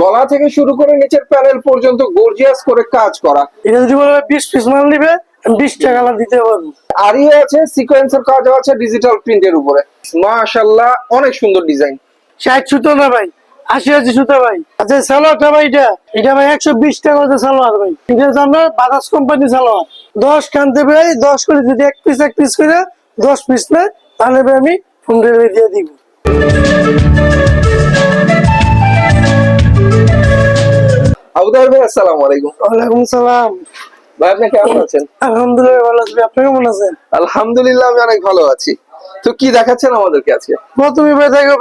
গলা থেকে শুরু করে নিচের প্যানেল পর্যন্ত গর্জিয়াস করে কাজ করা। এটা যদি বলে বিশ পিস মাল নিবে আমি বিশ টাকা দিতে পারব। আরই আছে সিকোয়েন্সের কাজ আছে ডিজিটাল প্রিন্টের উপরে। মাশাআল্লাহ অনেক সুন্দর ডিজাইন ষাট সুতো না ভাই আশি আশি সুতো ভাই। আচ্ছা সালোয়ারটা ভাই এটা এটা ভাই একশো বিশ টাকা হচ্ছে সালোয়ার ভাই। এটা হচ্ছে আপনার বাজাজ কোম্পানি সালোয়ার। দশ কানতে ভাই দশ করে যদি এক পিস এক পিস করে দশ পিস নেয় তাহলে আমি হোম ডেলিভারি দিয়ে দিব। আবুদার ভাই আসসালামু আলাইকুম। ওয়ালাইকুম সালাম। ভাই আপনি কেমন আছেন? আলহামদুলিল্লাহ ভালো আছি। আপনি কেমন আছেন? আলহামদুলিল্লাহ আমি অনেক ভালো আছি। তো কি দেখাচ্ছেন আমাদেরকে আজকে? প্রথমে ভাই দেখো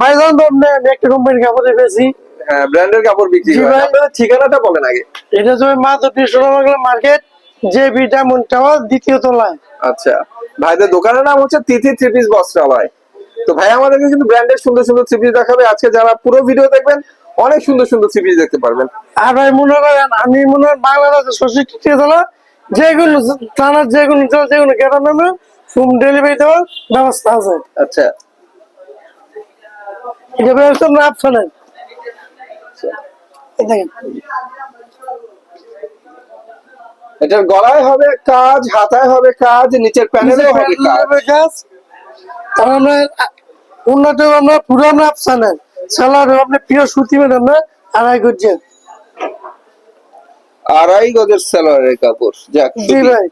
ভাই জান আপনি একটা কোম্পানি কাপড়ে পেয়েছি হ্যাঁ ব্র্যান্ডের কাপড় বিক্রি আপনাদের ঠিকানাটা বলেন আগে। এটা হচ্ছে মাধবী সোনামাগলা মার্কেট যে বি ডায়মন্ড টাওয়ার দ্বিতীয় তলায়। আচ্ছা। ভাইদের দোকানের নাম হচ্ছে তিথি থ্রি পিস বস্ত্রালয়। তো ভাই আমাদেরকে কিন্তু ব্র্যান্ডের সুন্দর সুন্দর থ্রি পিস দেখাবে। আজকে যারা পুরো ভিডিও দেখবেন অনেক সুন্দর সুন্দর থ্রি পিস দেখতে পারবেন। আর ভাই মনে করেন আমি মনে হয় বাংলাদেশের ষষ্ঠী জেলা যে কোনো থানার যে কোনো জেলা যে কোনো গ্রামে হোম ডেলিভারি দেওয়ার ব্যবস্থা আছে। আচ্ছা। এটা ব্যবস্থা না আপনার দেখেন। এটার গলায় হবে কাজ হাতায় হবে কাজ নিচের প্যানেলেও হবে কাজ। তার আমরা উন্নত আমরা পুরো আমরা আফসানের সালার আপনি প্রিয় সুতি ম্যাডাম না? আড়াই করছেন আড়াই গজের সালোয়ারের কাপড় যাক জি ভাই।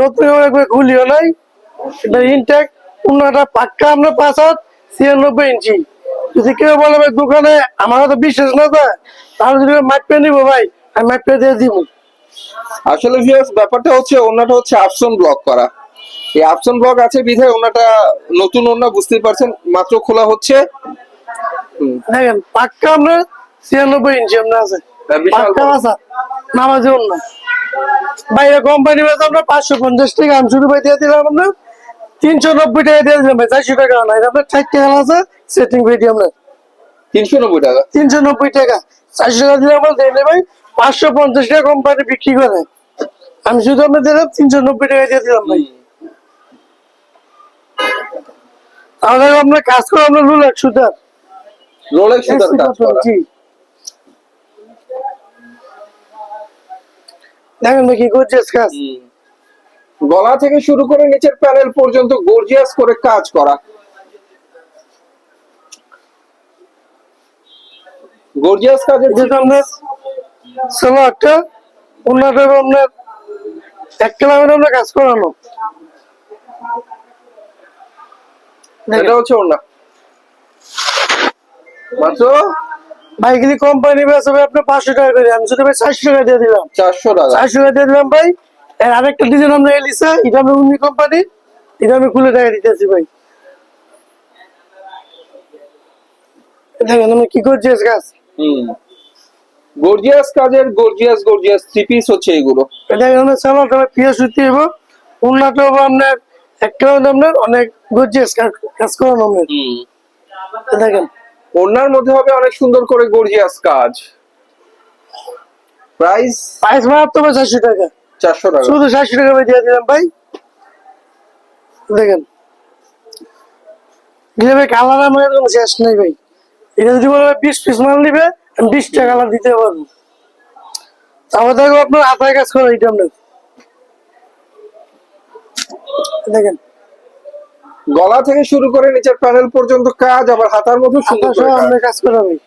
নতুন একবার খুলিও নাই? এটা ইনটেক অন্যটা পাক্কা আমরা পাঁচ হাত ছিয়ানব্বই ইঞ্চি। যদি কেউ বলে ভাই দোকানে আমার তো বিশ্বাস না যায় তাহলে যদি পেয়ে নিবো ভাই আমি পেয়ে দিয়ে দিব। আসলে ভিউয়ার্স ব্যাপারটা হচ্ছে ওনাটা হচ্ছে আপসন ব্লক করা। এই আপসন ব্লক আছে বিধায় ওনাটা নতুন ওনা বুঝতেই পারছেন। মাত্র খোলা হচ্ছে। দেখেন পাক্কা আমরা ছিয়ানব্বই ইঞ্চি আছে। পাক্কা। বাসা নামাজি কোম্পানি পাঁচশো পঞ্চাশ টাকা আমি শুরু ভাই দিয়ে দিলাম আমরা তিনশো নব্বই টাকা দিয়ে দিলাম ভাই চারশো টাকা না এটা আপনার চারটে খেলা আছে সেটিং তিনশো নব্বই টাকা? তিনশো নব্বই টাকা চারশো টাকা দিলে আমার দিলে ভাই পাঁচশো পঞ্চাশ টাকা কোম্পানি বিক্রি করে। আমি শুধু আপনার দিলাম তিনশো নব্বই টাকা দিয়ে দিলাম ভাই। তাহলে আমরা কাজ করে আমরা এক সুতার। রোলেক্স সুতার কাজ করা। দেখেন ভাই কি করছে কাজ। গলা থেকে শুরু করে নিচের প্যানেল পর্যন্ত গর্জিয়াস করে কাজ করা। গর্জিয়াস কাজের যেটা আমরা সালোয়ারটা অন্যটা আপনার এক কিলোমিটার আমরা কাজ করানো। এটা হচ্ছে ওনা মাত্র? কোম্পানি আপনার পাঁচশো টাকা করে। আমি শুধু ভাই চারশো টাকা দিয়ে দিলাম। চারশো টাকা। চারশো টাকা দিয়ে দিলাম ভাই। এর আরেকটা ডিজাইন আমরা এলিসা এটা আমরা উনি কোম্পানি এটা আমি খুলে টাকা দিতেছি ভাই। দেখেন আমি কি করছি কাজ হুম। গর্জিয়াস কাজের গর্জিয়াস গর্জিয়াস থ্রি পিস হচ্ছে এগুলো। এটা আমরা সালোয়ারটা ভাই পিয়া সুতি এবং উন্নত হব আপনার একটা আপনার অনেক গর্জিয়াস কাজ করানো আপনার। দেখেন। ওনার মধ্যে হবে অনেক সুন্দর করে গর্জিয়াস কাজ। প্রাইস প্রাইস মাত্র তো ভাই চারশো টাকা। চারশো টাকা। শুধু চারশো টাকা দিয়ে দিলাম ভাই। দেখেন। ভাই কালার আমার কোনো শেষ নেই ভাই। এটা যদি বলে বিশ পিস মাল নিবে আমি বিশ টাকা কালার দিতে পারব। তারপর দেখো আপনার আতায় কাজ করে এটা আপনার দেখেন। গলা থেকে শুরু করে নিচের প্যানেল পর্যন্ত কাজ আবার হাতার মধ্যে সুন্দর করে কাজ। আমরা কাজ করে ভাই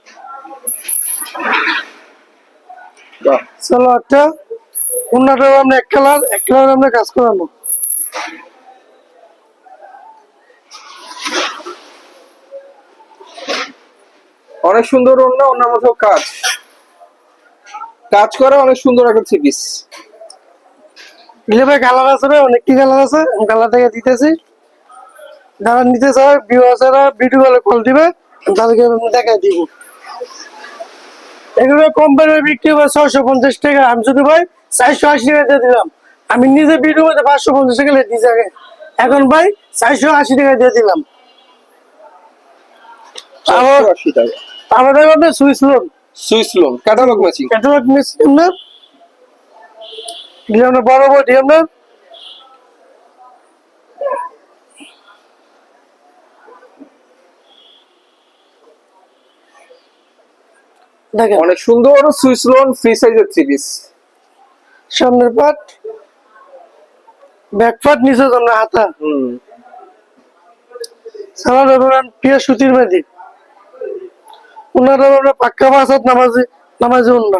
চলো একটা। আমরা এক কালার এক কালার আমরা কাজ করানো অনেক সুন্দর ওনা ওনার মধ্যে কাজ। কাজ করা অনেক সুন্দর একটা থ্রি পিস ভাই কালার আছে ভাই অনেকটি কালার আছে কালার থেকে দিতেছি। যারা নিতে চায় ভিউয়ার্সরা ভিডিও কলে কল দিবে তাদেরকে আমি দেখাই দিব। এগুলো কোম্পানির বিক্রি হবে ছয়শো পঞ্চাশ টাকা। আমি শুধু ভাই চারশো আশি টাকা দিয়ে দিলাম। আমি নিজে ভিডিও মধ্যে পাঁচশো পঞ্চাশ টাকা দিয়েছি আগে। এখন ভাই চারশো আশি টাকা দিয়ে দিলাম। আবার আশি টাকা। আমাদের মধ্যে switch lawn Swiss lawn catalogue catalogue machine না? বড় বড় দিয়ে অনেক সুন্দর সুইস লোন ফ্রি সাইজের থ্রি পিস সামনের পাট ব্যাক পাট জন্য হাতা। পিয়া সুতির মেদি। ওনারা আমরা পাক্কা বাসাত নামাজে নামাজে উন্না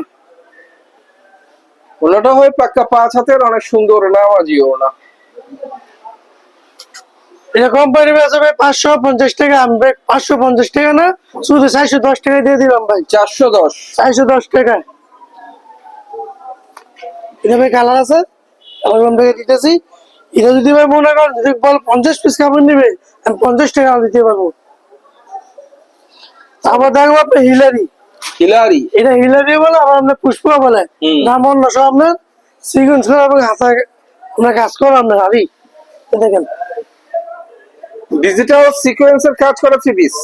ওনাটা হয় পাক্কা পাঁচ হাতের অনেক সুন্দর নামাজিও না এটা কোম্পানি বেচা ভাই পাঁচশো পঞ্চাশ টাকা আমি পাঁচশো পঞ্চাশ টাকা না শুধু চারশো দশ টাকা দিয়ে দিলাম ভাই। চারশো দশ। চারশো দশ টাকা। এটা ভাই কালার আছে? আমার দিতেছি। এটা যদি ভাই মনে করেন যদি বল পঞ্চাশ পিস কাপড় নিবে আমি পঞ্চাশ টাকা দিতে পারব। আবার দেখব আপনার হিলারি হিলারি এটা হিলারি বলে আবার আপনার পুষ্পা বলে। নাম অন্য সব আপনার। আপনার হাতা আপনার কাজ করো আপনার হারি দেখেন। ডিজিটাল সিকোয়েন্সের কাজ করা থ্রি পিস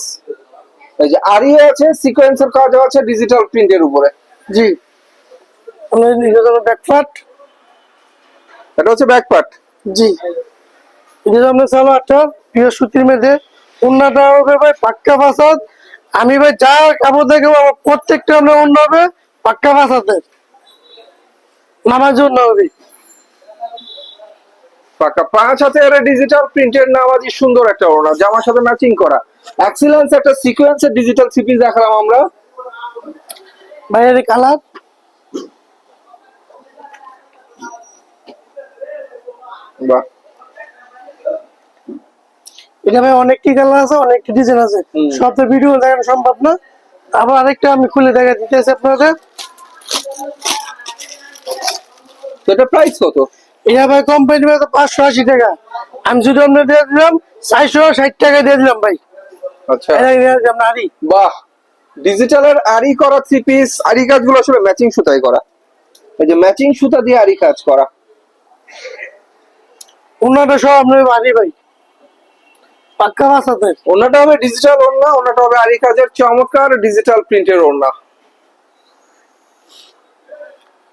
এই যে আরিও আছে সিকোয়েন্সের কাজ আছে ডিজিটাল প্রিন্টের উপরে। জি। নিজের ব্যাকফাট এটা হচ্ছে ব্যাক পার্ট জি এটা সালোয়ারটা সুতির মধ্যে উন্নাটা হবে ভাই পাক্কা ফাসাদ। আমি ভাই যা কাপড় দেখব আমার প্রত্যেকটা আপনার অন্য হবে পাক্কা ফাসাদের। নামাজ জন্য হবে পাকা। পাঁচ হাতের ডিজিটাল প্রিন্টের নামাজি সুন্দর একটা ওড়না জামার সাথে ম্যাচিং করা। এক্সিলেন্স একটা সিকোয়েন্সের ডিজিটাল সিপিস দেখালাম আমরা। বাইরের কালার বাহ। এটা ভাই অনেকটি কালার আছে অনেকটি ডিজাইন আছে। সব তো ভিডিও দেখানো সম্ভব না। আবার আরেকটা আমি খুলে দেখা দিতেছি আপনাদের। এটা প্রাইস কত? এটা ভাই কোম্পানি পাঁচশো আশি টাকা। আমি শুধু আপনার দিয়ে দিলাম চারশো ষাট টাকা দিয়ে দিলাম ভাই। আচ্ছা। আরি বাহ। ডিজিটালের আরি করা থ্রি পিস আরি কাজগুলো আসলে ম্যাচিং সুতায় করা। এই যে ম্যাচিং সুতা দিয়ে আরি কাজ করা। ওনাটা সব আপনার ভাই। পাক্কা ওনাটা হবে ডিজিটাল ওড়না ওনাটা হবে আরি কাজের। চমৎকার ডিজিটাল প্রিন্টের ওড়না।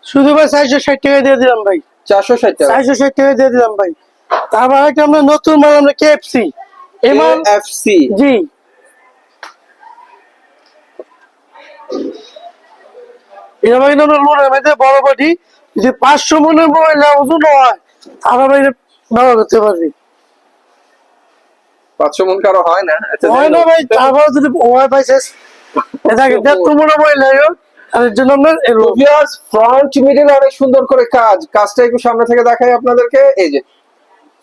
শুধু ভাই চারশো ষাট টাকা দিয়ে দিলাম ভাই। চারশো ষাট টাকা। চারশো ষাট টাকা দিয়ে দিলাম ভাই। তারপর একটা আমরা নতুন মাল আমরা কেএফসি এই মাল এফসি জি। এটা ভাই আমরা লোনের মধ্যে বড় যদি পাঁচশো মনের মোবাইল ওজন হয় তাহলে ভাই এটা ব্যবহার করতে পারবি। পাঁচশো মন কারও হয় না? হয় না ভাই তারপর যদি ওয়াই পাইছিস এটাকে দেড়শো মনে। মোবাইল লাগে তার জন্য এলো ফ্রন্ট মিডল অনেক সুন্দর করে কাজ। কাজটা একটু সামনে থেকে দেখাই আপনাদেরকে। এই যে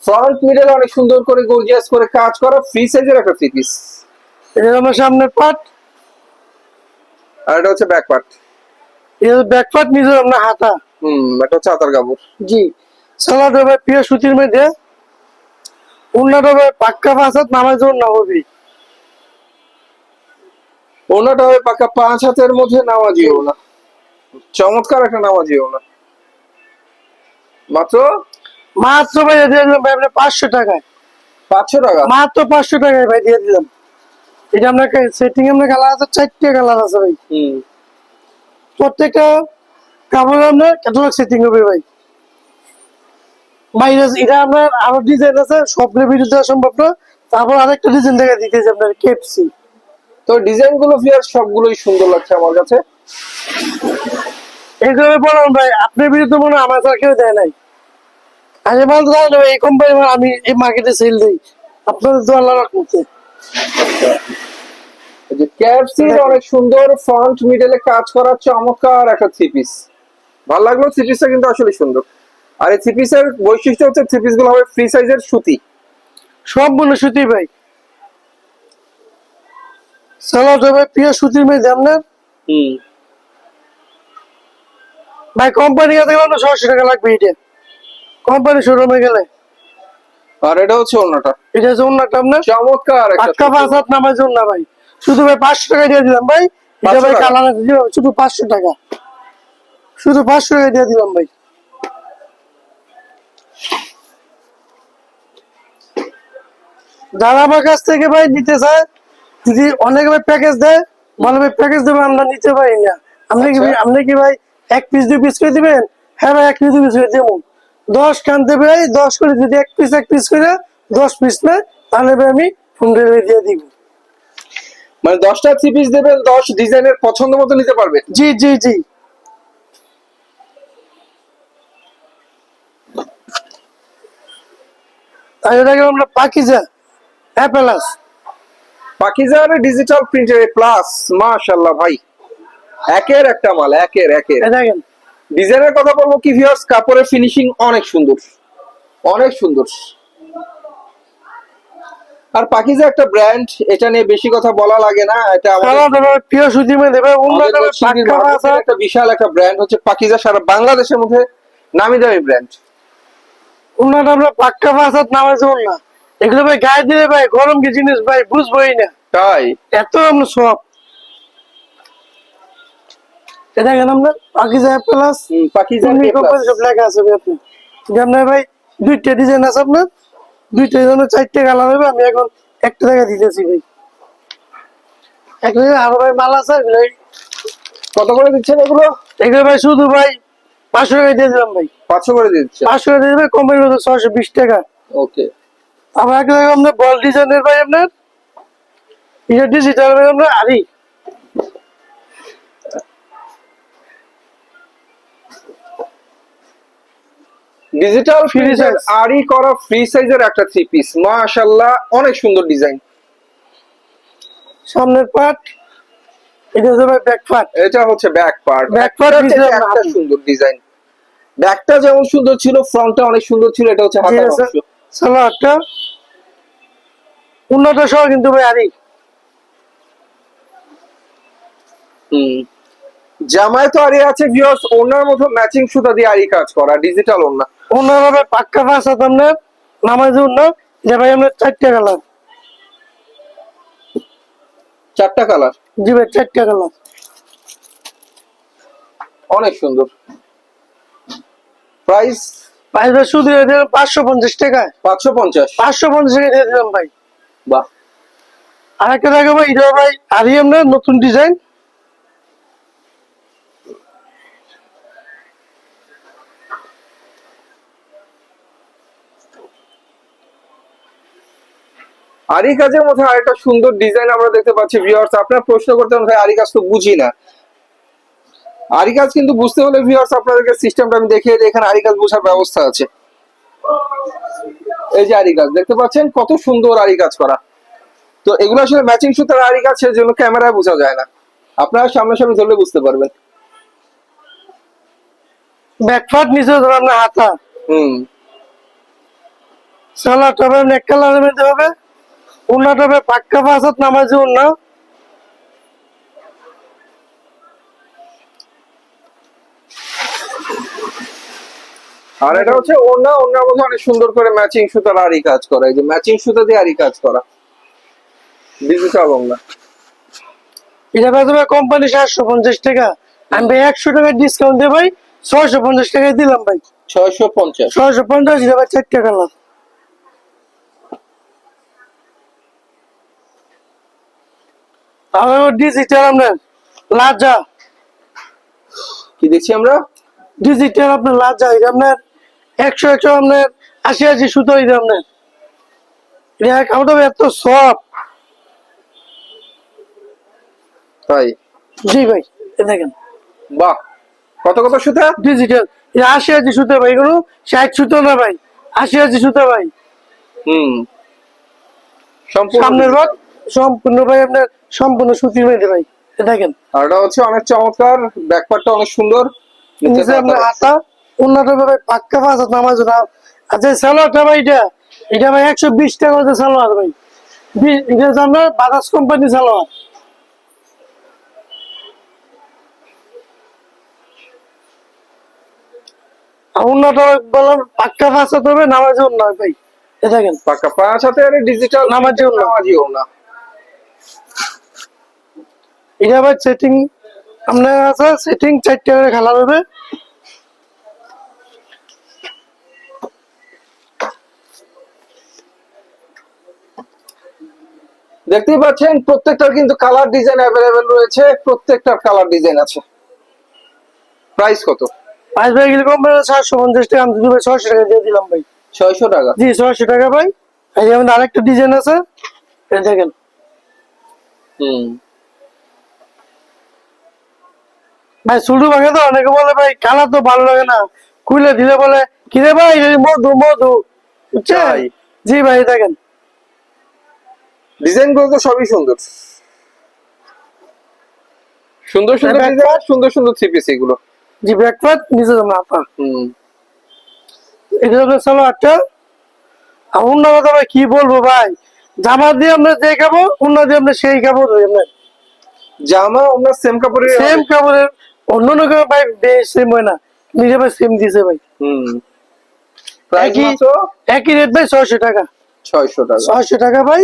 ফ্রন্ট মিডল অনেক সুন্দর করে গর্জিয়াস করে কাজ করা ফ্রি সাইজের একটা থ্রি পিস এটা আমার সামনের পার্ট আর এটা হচ্ছে ব্যাক পার্ট ব্যাক পার্ট হাতা। হুম এটা হচ্ছে কাপড়। জি। সালাদ হবে প্রিয় সুতির মধ্যে। উন্নত হবে পাক্কা ফাসাদ নামাজ না হবে। ওনাটা হবে পাকা পাঁচ হাতের মধ্যে নামাজি ওনা চমৎকার একটা নামাজি ওনা মাত্র? মাত্র ভাই দিয়ে দিলাম ভাই আপনার পাঁচশো টাকায়। পাঁচশো টাকা? মাত্র পাঁচশো টাকায় ভাই দিয়ে দিলাম। এটা আপনাকে সেটিং কালার আছে চারটে কালার আছে ভাই। প্রত্যেকটা কাপড় আপনার ক্যাটালগ সেটিং হবে ভাই। ভাই এটা- আপনার আরও ডিজাইন আছে সবগুলো ভিডিও দেওয়া সম্ভব না। তারপর আরেকটা ডিজাইন দেখা দিতেছে আপনার কেপসি তো ডিজাইনগুলো ফিয়ার সবগুলোই সুন্দর লাগছে আমার কাছে। এইভাবে বলুন ভাই আপনার বিরুদ্ধে মনে আমার ছাড়া কেউ দেয় নাই। আমি জানি না এই কোম্পানি আমি এই মার্কেটে সেল দিই। আপনাদের তো আল্লাহ রাখতে এই যে ক্যাপসির অনেক সুন্দর ফ্রন্ট মিডলে কাজ করা চমৎকার একটা থ্রি পিস ভালো লাগল থ্রি পিসটা কিন্তু আসলে সুন্দর। আর এই থ্রি পিসের বৈশিষ্ট্য হচ্ছে থ্রি পিসগুলো হবে ফ্রি সাইজের সুতি। সব মনে সুতি ভাই। সালাদ ভাই প্রিয় সুতির মেয়ে আপনার হুম। ভাই কোম্পানি গেলে না ছশো টাকা লাগবে এটা। কোম্পানি শোরুমে গেলে। আর এটা হচ্ছে অন্যটা। এটা হচ্ছে অন্যটা আপনার? চমৎকার পাক্কা পাঁচ হাত নামার জন্য ভাই। শুধু ভাই পাঁচশো টাকা দিয়ে দিলাম ভাই। এটা 500 ভাই কালার আছে শুধু পাঁচশো টাকা। শুধু পাঁচশো টাকা দিয়ে দিলাম ভাই। যারা আমার কাছ থেকে ভাই নিতে চায় যদি অনেক ভাই প্যাকেজ দেয় ভালো ভাই প্যাকেজ দেবে আমরা নিতে পারি না। আপনি কি আচ্ছা। আপনি কি ভাই এক পিস দুই পিস করে দিবেন? হ্যাঁ ভাই এক পিস দুই পিস করে দেবো। দশ কানতে ভাই দশ করে যদি এক পিস এক পিস করে দশ পিস নেয় তাহলে ভাই আমি হোম ডেলিভারি দিয়ে দিব। মানে দশটা থ্রি পিস দেবেন দশ ডিজাইনের পছন্দ মতো নিতে পারবে? জি জি জি। এটাকে আমরা পাকিজা অ্যাপেলাস। পাকিজার ডিজিটাল প্রিন্টের প্লাস মাশাল্লাহ ভাই। একের একটা মাল একের একের। দেখেন। ডিজাইনের কথা বলব কি ভিউয়ার্স কাপড়ের ফিনিশিং অনেক সুন্দর। অনেক সুন্দর। আর পাকিজা একটা ব্র্যান্ড এটা নিয়ে বেশি কথা বলা লাগে না এটা আমাদের প্রিয় সুতি মে দেবে অন্য আমাদের দেবে নরসিংদীর পাক্কা মার্কেটের ভাষা একটা বিশাল একটা ব্র্যান্ড হচ্ছে পাকিজা সারা বাংলাদেশের মধ্যে নামি দামি ব্র্যান্ড অন্যটা আমরা পাক্কা ভাষা নামাজ না। এগুলো ভাই গায়ে দিলে ভাই গরম কি জিনিস ভাই বুঝবোই না। তাই? এত আমরা সব। এ দেখেন আমরা পাকিজা অ্যাপেলাস হুম, পাকিজা তুমি A plus। কোম্পানি সব লেখা আছে ভাই আপনি। আপনার ভাই দুইটা ডিজাইন আছে আপনার দুইটা ডিজাইন চারটে কালার হবে আমি এখন একটা টাকা দিতেছি ভাই। একটা আরও ভাই মাল আছে এগুলো কত করে দিচ্ছেন এগুলো? এগুলো ভাই শুধু ভাই পাঁচশো টাকা দিয়ে দিলাম ভাই। পাঁচশো করে দিচ্ছে পাঁচশো টাকা দিয়ে দেবে কোম্পানি মতো ছয়শো বিশ টাকা। ওকে। বল ডিজাইনের ভাই আপনার? এটা ডিজিটাল ভাই আরি। ডিজিটাল করা ফ্রি সাইজের একটা থ্রি পিস অনেক সুন্দর ডিজাইন সামনের পার্ট এটা হচ্ছে ব্যাক পার্ট এটা হচ্ছে ব্যাক পার্ট একটা সুন্দর ডিজাইন ব্যাকটা যেমন সুন্দর ছিল ফ্রন্টটা অনেক সুন্দর ছিল এটা হচ্ছে হাতার অংশ। সালোয়ারটা উন্নত সহ কিন্তু ভাই আরি হুম। জামায় তো আরি আছে ভিউয়ার্স ওনার মতো ম্যাচিং সুতা দিয়ে আরি কাজ করা ডিজিটাল ওনা। অন্যভাবে পাক্কা পাঁচ হাত আপনার নামাজ উন্নত যে ভাই আপনার চারটে কালার চারটা কালার জি ভাই চারটে কালার অনেক সুন্দর। প্রাইস ভাই ভাই শুধু দিয়ে দিলাম পাঁচশো পঞ্চাশ টাকা। পাঁচশো পঞ্চাশ? পাঁচশো পঞ্চাশ টাকা দিয়ে দিলাম ভাই। বাহ। আর একটা দেখো ভাই এটা ভাই আরি আপনার নতুন ডিজাইন? আরি কাজের মধ্যে আরেকটা সুন্দর ডিজাইন আমরা দেখতে পাচ্ছি ভিউয়ার্স আপনার প্রশ্ন করতে ভাই আরি কাজ তো বুঝি না। আরি কাজ কিন্তু বুঝতে হলে ভিউয়ার্স আপনাদেরকে সিস্টেমটা আমি দেখিয়ে দিই এখানে আরি কাজ বোঝার ব্যবস্থা আছে। এই যে আরি কাজ দেখতে পাচ্ছেন কত সুন্দর আরি কাজ করা। তো এগুলো আসলে ম্যাচিং সুতার আরি কাজ সেজন্য ক্যামেরায় বোঝা যায় না। আপনারা সামনাসামনি ধরলে বুঝতে পারবেন। ব্যাকফাট নিচে ধরো আপনার হাতা। হুম। সালাটা নেক কালারের মধ্যে হবে উন্নাটা পাক্কা হাত নামাজ উন্না আর এটা হচ্ছে ওনা ওনার মধ্যে অনেক সুন্দর করে ম্যাচিং সুতার আরি কাজ করা এই যে ম্যাচিং সুতা দিয়ে আরি কাজ করা। ডিজিটাল ওনা এটা পেয়ে যাবে কোম্পানি সাতশো পঞ্চাশ টাকা। আমি ভাই একশো টাকা ডিসকাউন্ট দিয়ে ভাই ছয়শো পঞ্চাশ টাকায় দিলাম ভাই। ছয়শো পঞ্চাশ। ছয়শো পঞ্চাশ এটা ভাই টাকা কালার তাহলে ডিজিটাল আমরা লাজা কি দেখছি আমরা? ডিজিটাল আপনার লাজা এটা আপনার একশো একশো আপনার আশি আশি সুতো আপনার। এটা কাউটা এত সফট তাই জি ভাই দেখেন। বাহ কত কত সুতা? ডিজিটাল। এটা আশি আশি সুতো ভাই এগুলো ষাট সুতো না ভাই আশি আশি সুতো ভাই। হুম। সম্পূর্ণ সামনের ভাগ সম্পূর্ণ ভাই আপনার সম্পূর্ণ সুতির মধ্যে ভাই দেখেন। আর এটা হচ্ছে অনেক চমৎকার ব্যাকপার্টটা অনেক সুন্দর। নিচে আপনার পাতা- হাতা উন্নত পাক্কা পাঁচ হাত নামাজ না আচ্ছা সালোয়ারটা ভাই এটা এটা ভাই একশো বিশ টাকা করে সালোয়ার ভাই। এটা আপনার বাজাজ কোম্পানি সালোয়ার। আর বললাম পাক্কা পাঁচ হাত হবে নামাজ উন্নয় ভাই। দেখেন। পাকা পাঁচ হাতে আর ডিজিটাল নামাজি ওড়না। নামাজি ওড়না এটা আবার সেটিং আপনার আছে সেটিং চারটে করে খেলা হবে। দেখতেই পাচ্ছেন প্রত্যেকটার কিন্তু কালার ডিজাইন অ্যাভেলেবেল রয়েছে প্রত্যেকটার কালার ডিজাইন আছে। প্রাইস কত? প্রাইস ভাই গেলে কম করে সাতশো পঞ্চাশ টাকা আমি ভাই ছয়শো টাকা দিয়ে দিলাম ভাই। ছয়শো টাকা? জি ছয়শো টাকা ভাই। এই যেমন আরেকটা ডিজাইন আছে। দেখেন। হুম। ভাই শুরু ভাগে তো অনেকে বলে ভাই কালার তো ভালো লাগে না। খুলে দিলে বলে কিরে ভাই মধু মধু। বুঝছেন? জি ভাই দেখেন। ডিজাইনগুলো তো সবই সুন্দর। সুন্দর সুন্দর ডিজাইন সুন্দর সুন্দর থ্রি পিস এগুলো। জি ব্যাকপার্ট হুম। এটা হলো চলো একটা অন্য কথা ভাই কি বলব ভাই? জামা দিয়ে আমরা যে খাব অন্য দিয়ে আমরা সেই খাব জামা আমরা সেম কাপড়ের সেম কাপড়ের অন্য অন্য ভাই বেশ সেম হয় না। নিজে ভাই সেম দিছে ভাই। হুম। একই একই রেট ভাই ছয়শো টাকা। ছয়শো টাকা। ছয়শো টাকা ভাই।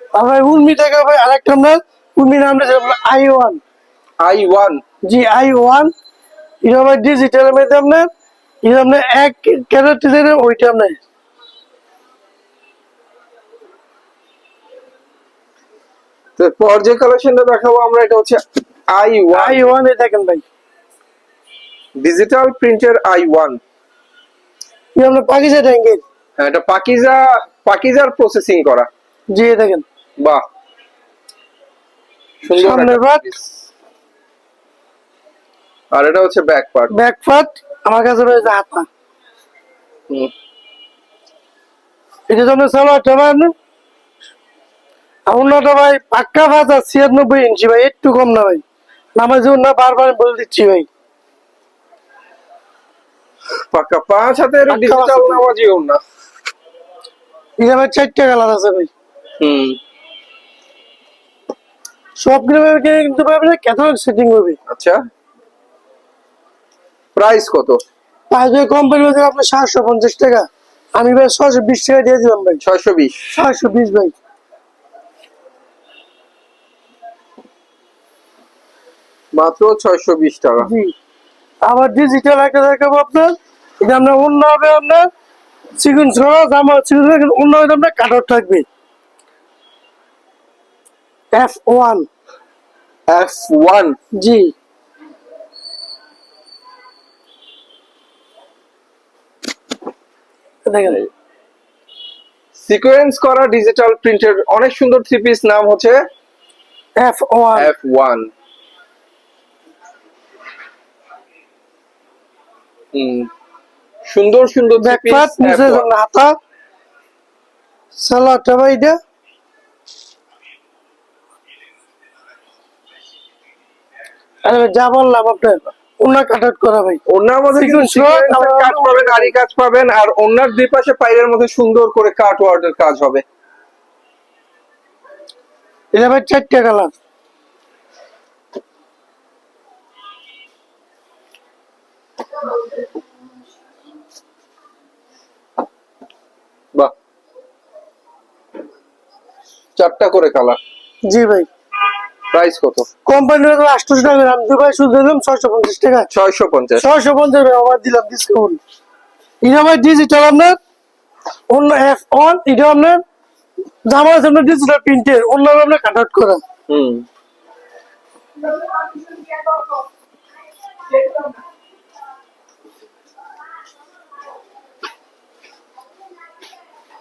আর ভাই উর্মি টাকা ভাই আরেকটা আমরা উর্মি নামটা I one. I one. G I one. এটা আমার ডিজিটালের মধ্যে আপনার এটা আপনার এক ডিজাইনের ওইটা আপনার। পর যে কালেকশনটা দেখাবো আমরা এটা হচ্ছে I one I one A দেখেন ভাই। ডিজিটাল প্রিন্টের আই ওয়ান আপনার পাকিজা ট্যাঙ্গের হ্যাঁ এটা পাকিজা পাকিজার প্রসেসিং করা। জি দেখেন। বাহ। সুন্দর আর এটা হচ্ছে ব্যাক পার্ট ব্যাক পার্ট আমার কাছে রয়েছে হাতা। এটা তো আপনার সালোয়ারটা ভাই ভাই পাক্কা ভাজা ছিয়ানব্বই ইঞ্চি ভাই একটু কম না ভাই। নামাজ না বারবার বলে দিচ্ছি ভাই। পাঁচ পাক্কা ডিজিটাল পাঁচ হাতের। নামাজিও না। এটা ভাই চারটা কালার আছে ভাই। হুম। সবগুলো কিন্তু ভাই আপনার ক্যাটালগ সেটিং হবে। আচ্ছা। প্রাইস কত? ভাই আপনার সাতশো পঞ্চাশ টাকা। আমি ভাই ছশো বিশ টাকা দিয়ে দিলাম ভাই। ছয়শো বিশ। ছয়শো বিশ ভাই। মাত্র ছয়শো বিশ টাকা। আবার ডিজিটাল একটা দেখাবো আপনার। এটা আপনার অন্য হবে আপনার। চিকেন ছড়া জামা চিকেন অন্য হবে আপনার কাটার থাকবে। F one F one G. দেখেন। সিকোয়েন্স করা ডিজিটাল প্রিন্টের অনেক সুন্দর থ্রি পিস নাম হচ্ছে এফ ওয়ান এফ ওয়ান সুন্দর সুন্দর থ্রি ব্যাকপার্ট নিচে হাতা সালাডটা ভাই এটা আরে যা বললাম আপনার অন্য কাটার করা ভাই। ওনার মধ্যে কাজ পাবেন আরি কাজ পাবেন আর ওনার দুই পাশে পাইরের মধ্যে সুন্দর করে কাট ওয়ার্ডের কাজ হবে। এটা ভাই চারটে কালার বাহ। চারটা করে কালার জি ভাই। প্রাইস কত? কোম্পানির আটশোশো টাকা দাম। দুই ভাই শুধু দিলাম ছয়শো পঞ্চাশ টাকা। ছয়শো পঞ্চাশ। ছয়শো পঞ্চাশ টাকা আবার দিলাম ডিসকাউন্ট এটা ভাই ডিজিটাল আপনার? অন্য এফ অন এটা আপনার? জামা আছে আপনার ডিজিটাল প্রিন্টের অন্য আপনার কাট আউট করা। হুম।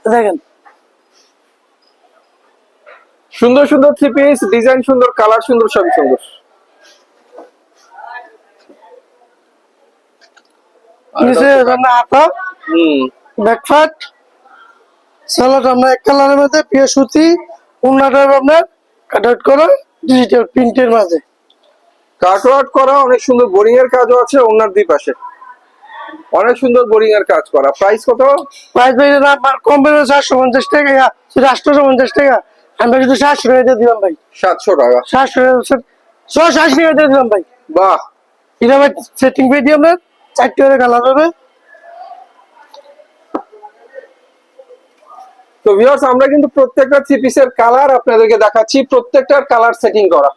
দেখেন। সুন্দর সুন্দর থ্রি পিস ডিজাইন সুন্দর কালার সুন্দর সবই সুন্দর। আর এটা নিচে হচ্ছে আপনার হুম। ব্যাকফাট সালাড আমরা এক কালারের মধ্যে পিয়া সুতি উন্নাটা আপনার কাট আউট করা ডিজিটাল প্রিন্টের মাঝে। কাট করা অনেক সুন্দর বোরিং এর কাজও আছে ওনার দুই পাশে। অনেক সুন্দর বোরিং এর কাজ করা। প্রাইস কত? প্রাইস ভাই কম বেড়ে চারশো পঞ্চাশ টাকা আটশোশো পঞ্চাশ টাকা। আমি কিন্তু সাতশো টাকা দিয়ে দিলাম ভাই। সাতশো টাকা। সাতশো ছশো আশি টাকা দিয়ে দিলাম ভাই। বাহ! এটা ভাই সেটিং পেয়ে চারটে করে কালার হবে। তো ভিউয়ার্স আমরা কিন্তু প্রত্যেকটা থ্রি পিসের কালার আপনাদেরকে দেখাচ্ছি প্রত্যেকটার কালার সেটিং করা।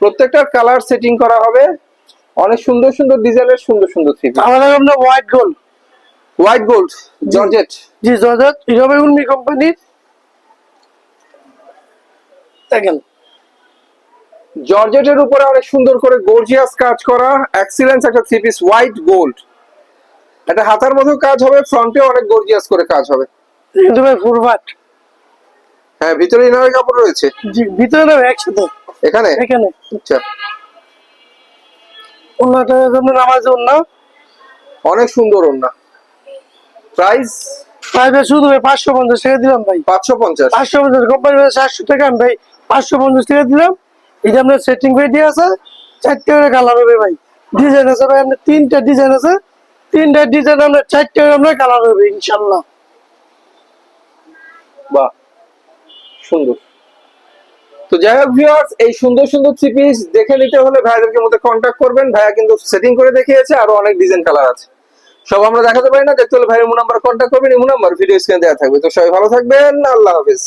প্রত্যেকটার কালার সেটিং করা হবে। অনেক সুন্দর সুন্দর ডিজাইনের সুন্দর সুন্দর থ্রি আমাদের আপনার white gold white gold georgette জি জর্জেট ভাই উন্মি কোম্পানির দেখেন। জর্জেটের উপরে অনেক সুন্দর করে গর্জিয়াস কাজ করা। এক্সিলেন্স একটা থ্রি পিস হোয়াইট গোল্ড এটা হাতার মতো কাজ হবে ফ্রন্টে অনেক গর্জিয়াস করে কাজ হবে। কিন্তু ভাই ফুরবাট হ্যাঁ ভিতরে ইনারের কাপড় রয়েছে। জি ভিতরে একসাথে? এখানে? এখানে। আচ্ছা। অন্যটা যেমন নামাজ অন্য অনেক সুন্দর ওড়না। প্রাইস প্রাইভেট শুধু পাঁচশো পঞ্চাশ টাকা দিলাম ভাই। পাঁচশো পঞ্চাশ। পাঁচশো পঞ্চাশ কোম্পানি সাতশো টাকা আমি ভাই পাঁচশো পঞ্চাশ টাকা দিলাম। এটা আপনার সেটিং পেটি আছে চারটে করে কালার হবে ভাই। ডিজাইন আছে ভাই আপনার তিনটা ডিজাইন আছে। তিনটা ডিজাইন আপনার চারটে করে আপনার কালার হবে ইনশাল্লাহ। বাহ। সুন্দর। তো যাই হোক ভিউয়ার্স এই সুন্দর সুন্দর থ্রি পিস দেখে নিতে হলে ভাইয়াদেরকে মধ্যে কন্ট্যাক্ট করবেন। ভাইয়া কিন্তু সেটিং করে দেখিয়েছে, আরও অনেক ডিজাইন কালার আছে। সব আমরা দেখাতে পারি না, দেখতে হলে ভাইয়ের নাম্বার কন্ট্যাক্ট করবেন এই নাম্বার ভিডিও স্ক্রিনে দেওয়া থাকবে। তো সবাই ভালো থাকবেন, আল্লাহ হাফেজ।